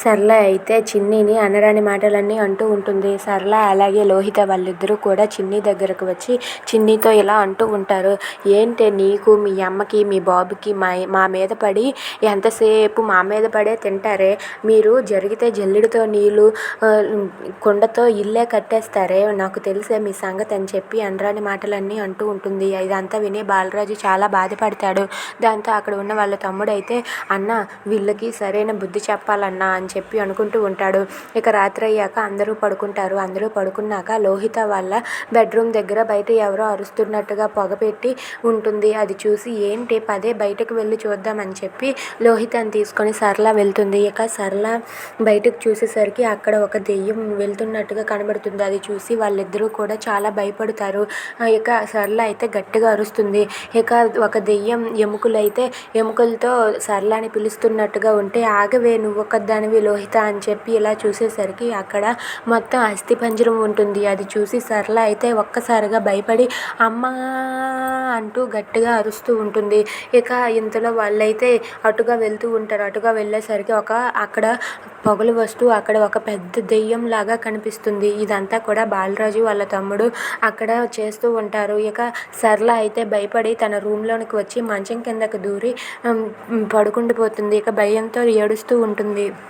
సరళ అయితే చిన్నిని అనరాని మాటలన్నీ అంటూ ఉంటుంది. సరళ అలాగే లోహిత వాళ్ళిద్దరూ కూడా చిన్ని దగ్గరకు వచ్చి చిన్నితో ఇలా అంటూ ఉంటారు. ఏంటి నీకు మీ అమ్మకి మీ బాబుకి మా మా మీద పడి ఎంతసేపు మా మీద పడే తింటారే? మీరు జరిగితే జల్లుడితో నీళ్ళు కుండతో ఇల్లే కట్టేస్తారే? నాకు తెలిసే మీ సంగతి అని చెప్పి అనరాని మాటలన్నీ అంటూ ఉంటుంది. ఇదంతా విని బాలరాజు చాలా బాధపడతాడు. దాంతో అక్కడ ఉన్న వాళ్ళ తమ్ముడైతే అన్న వీళ్ళకి సరైన బుద్ధి చెప్పాలన్నా అని అని చెప్పి అనుకుంటూ ఉంటాడు. ఇక రాత్రి అయ్యాక అందరూ పడుకుంటారు. అందరూ పడుకున్నాక లోహిత వాళ్ళ బెడ్రూమ్ దగ్గర బయట ఎవరో అరుస్తున్నట్టుగా పొగ పెట్టి ఉంటుంది. అది చూసి ఏంటి పదే బయటకు వెళ్ళి చూద్దామని చెప్పి లోహితని తీసుకొని సరళ వెళ్తుంది. ఇక సరళ బయటకు చూసేసరికి అక్కడ ఒక దెయ్యం వెళ్తున్నట్టుగా కనబడుతుంది. అది చూసి వాళ్ళిద్దరూ కూడా చాలా భయపడతారు. ఇక సరళ అయితే గట్టిగా అరుస్తుంది. ఇక ఒక దెయ్యం ఎముకలైతే ఎముకలతో సరళని పిలుస్తున్నట్టుగా ఉంటే ఆగవే నువ్వు ఒక్కదానివి లోహిత అని చెప్పి ఇలా చూసేసరికి అక్కడ మొత్తం అస్థిపంజరం ఉంటుంది. అది చూసి సరళ అయితే ఒక్కసారిగా భయపడి అమ్మా అంటూ గట్టిగా అరుస్తూ ఉంటుంది. ఇక ఇంతలో వాళ్ళైతే అటుగా వెళ్తూ ఉంటారు. అటుగా వెళ్ళేసరికి ఒక అక్కడ పొగలు వస్తూ అక్కడ ఒక పెద్ద దెయ్యం లాగా కనిపిస్తుంది. ఇదంతా కూడా బాలరాజు వాళ్ళ తమ్ముడు అక్కడ చేస్తూ ఉంటారు. ఇక సరళ అయితే భయపడి తన రూమ్లోనికి వచ్చి మంచం కిందకు దూరి పడుకుండిపోతుంది. ఇక భయంతో ఏడుస్తూ ఉంటుంది.